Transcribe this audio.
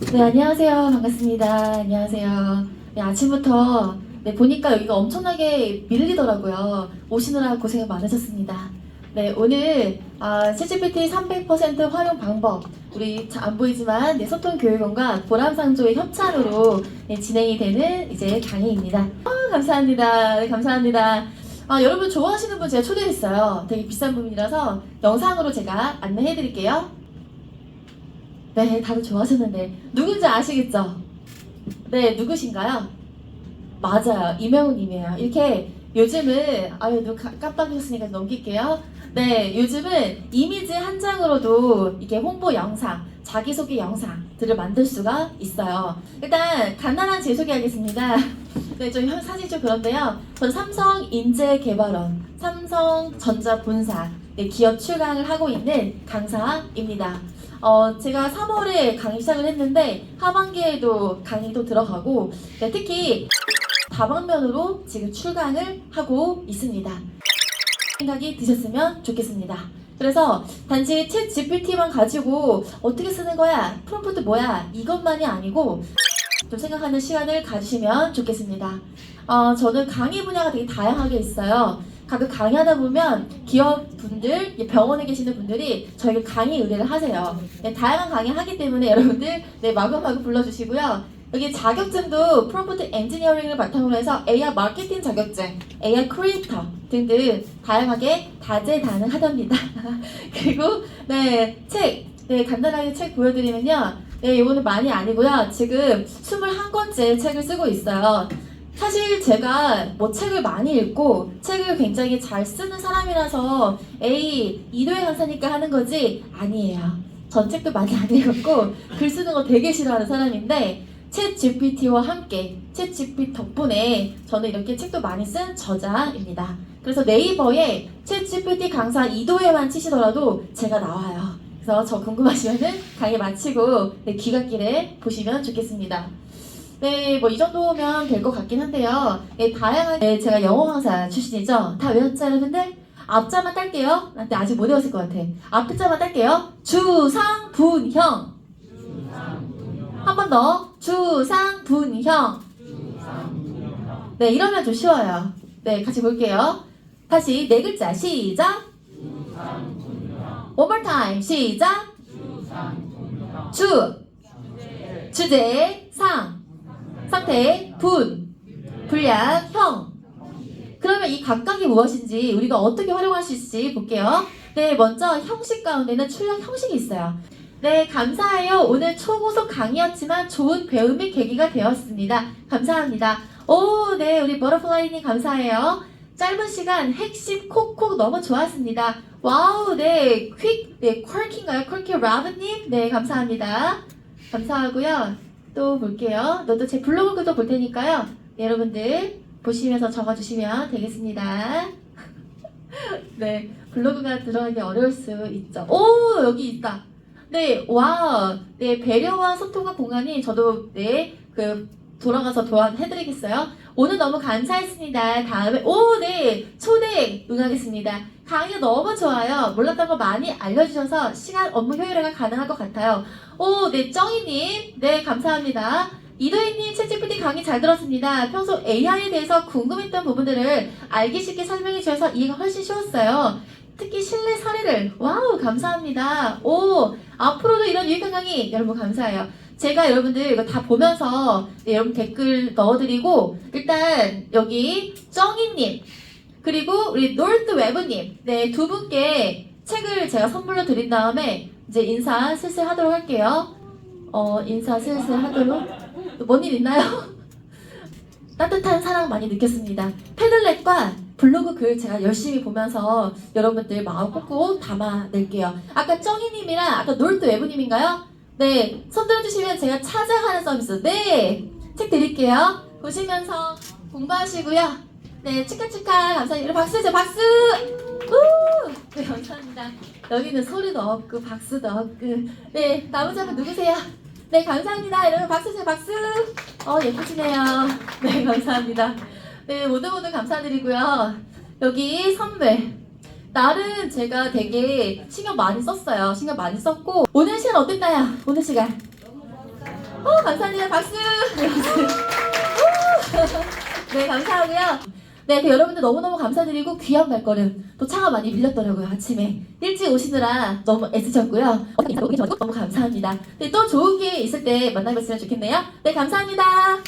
네, 안녕하세요. 반갑습니다. 안녕하세요. 네, 아침부터 네, 보니까 여기가 엄청나게 밀리더라고요. 오시느라 고생 많으셨습니다. 네, 오늘 아, ChatGPT 300% 활용 방법 우리 자- 안 보이지만 네, 소통 교육원과 보람상조의 협찬으로 네, 진행이 되는 이제 강의입니다. 아, 감사합니다. 네, 감사합니다. 아, 여러분 좋아하시는 분 제가 초대했어요. 되게 비싼 분이라서 영상으로 제가 안내해드릴게요. 네, 다들 좋아하셨는데 누군지 아시겠죠? 네, 누구신가요? 맞아요, 이명훈님이에요. 이렇게 요즘은 아유, 누 깜빡하셨으니까 넘길게요. 네, 요즘은 이미지 한 장으로도 이게 홍보 영상, 자기소개 영상들을 만들 수가 있어요. 일단 간단한 제 소개하겠습니다. 네, 좀 현- 사진 좀 그런데요. 저는 삼성 인재개발원, 삼성전자 본사 네, 기업 출강을 하고 있는 강사입니다. 어, 제가 3월에 강의 시작을 했는데 하반기에도 강의도 들어가고 네, 특히 다방면으로 지금 출강을 하고 있습니다. 생각이 드셨으면 좋겠습니다. 그래서 단지 챗 GPT만 가지고 어떻게 쓰는 거야? 프롬프트 뭐야? 이것만이 아니고 좀 생각하는 시간을 가지시면 좋겠습니다. 어, 저는 강의 분야가 되게 다양하게 있어요. 가끔 강의하다 보면 기업 분들, 병원에 계시는 분들이 저에게 강의 의뢰를 하세요. 네, 다양한 강의 하기 때문에 여러분들 네, 마구마구 불러주시고요. 여기 자격증도 프롬프트 엔지니어링을 바탕으로 해서 AI 마케팅 자격증, AI 크리에이터 등등 다양하게 다재다능하답니다. 그리고 네, 책, 네, 간단하게 책 보여드리면요. 네, 이거는 많이 아니고요. 지금 21권째 책을 쓰고 있어요. 사실 제가 뭐 책을 많이 읽고 책을 굉장히 잘 쓰는 사람이라서 에이 이도혜 강사니까 하는 거지 아니에요. 전 책도 많이 안 읽었고 글 쓰는 거 되게 싫어하는 사람인데 챗 GPT와 함께 챗 GPT 덕분에 저는 이렇게 책도 많이 쓴 저자입니다. 그래서 네이버에 챗 GPT 강사 이도혜만 치시더라도 제가 나와요. 그래서 저 궁금하시면은 강의 마치고 네, 귀갓길에 보시면 좋겠습니다. 네, 뭐 이 정도면 될 것 같긴 한데요. 네, 다양한 네, 제가 영어 강사 출신이죠. 다 외웠죠, 여러분들? 앞자만 딸게요. 근데 아직 못 외웠을 것 같아. 앞자만 딸게요. 주상분형. 한 번 더. 주상분형. 네, 이러면 좀 쉬워요. 네, 같이 볼게요. 다시 네 글자 시작. One more time 시작. 주 주제 상 상태 분 분량 형 그러면 이 각각이 무엇인지 우리가 어떻게 활용할 수 있을지 볼게요. 네, 먼저 형식 가운데는 출력 형식이 있어요. 네, 감사해요. 오늘 초고속 강의였지만 좋은 배움의 계기가 되었습니다. 감사합니다. 오, 네, 우리 버터플라이님 감사해요. 짧은 시간 핵심 콕콕 너무 좋았습니다. 와우, 네, 퀵, 네, 퀄키인가요? 퀄키 라브님, 네, 감사합니다. 감사하고요. 또 볼게요. 너도 제 블로그 글도 볼 테니까요. 네, 여러분들 보시면서 적어주시면 되겠습니다. 네, 블로그가 들어가기 어려울 수 있죠. 오, 여기 있다. 네, 와, 네, 배려와 소통과 공간이 저도 네, 그 돌아가서 도와해드리겠어요. 오늘 너무 감사했습니다. 다음에 오, 네, 초대 응하겠습니다. 강의가 너무 좋아요. 몰랐던 거 많이 알려주셔서 시간 업무 효율화가 가능할 것 같아요. 오, 네, 정희님, 네, 감사합니다. 이도희님, 채찌PT 강의 잘 들었습니다. 평소 AI에 대해서 궁금했던 부분들을 알기 쉽게 설명해 주셔서 이해가 훨씬 쉬웠어요. 특히 실내 사례를, 와우, 감사합니다. 오, 앞으로도 이런 유익한 강의 여러분 감사해요. 제가 여러분들 이거 다 보면서 네, 여러분 댓글 넣어드리고 일단 여기 정희님 그리고 우리 노르트 웨브님 네 두 분께 책을 제가 선물로 드린 다음에 이제 인사 슬슬 하도록 할게요. 어 인사 슬슬 하도록 뭔 일 있나요? 따뜻한 사랑 많이 느꼈습니다. 패들렛과 블로그 글 제가 열심히 보면서 여러분들 마음 꾹꾹 담아낼게요. 아까 정희님이랑 아까 노르트 웨브님인가요? 네, 손 들어주시면 제가 찾아가는 서비스. 네, 책 드릴게요. 보시면서 공부하시고요. 네, 축하 감사합니다. 여러분 박수. 우! 네, 감사합니다. 여기는 소리도 없고 박수도 없고. 네, 나머지 분 누구세요? 네, 감사합니다. 여러분 박수 줘 박수. 어, 예쁘시네요. 네, 감사합니다. 네, 모두 모두 감사드리고요. 여기 선물. 날은 제가 되게 신경 많이 썼어요. 신경 많이 썼고 오늘 시간 어땠나요? 오늘 시간 감사합니다. 박수! 네. 네, 감사하고요. 네, 그 여러분들 너무너무 감사드리고 귀한 발걸음 또 차가 많이 밀렸더라고요 아침에 일찍 오시느라 너무 애쓰셨고요 너무 감사합니다 네, 또 좋은 기회 있을 때 만나뵀으면 좋겠네요 네 감사합니다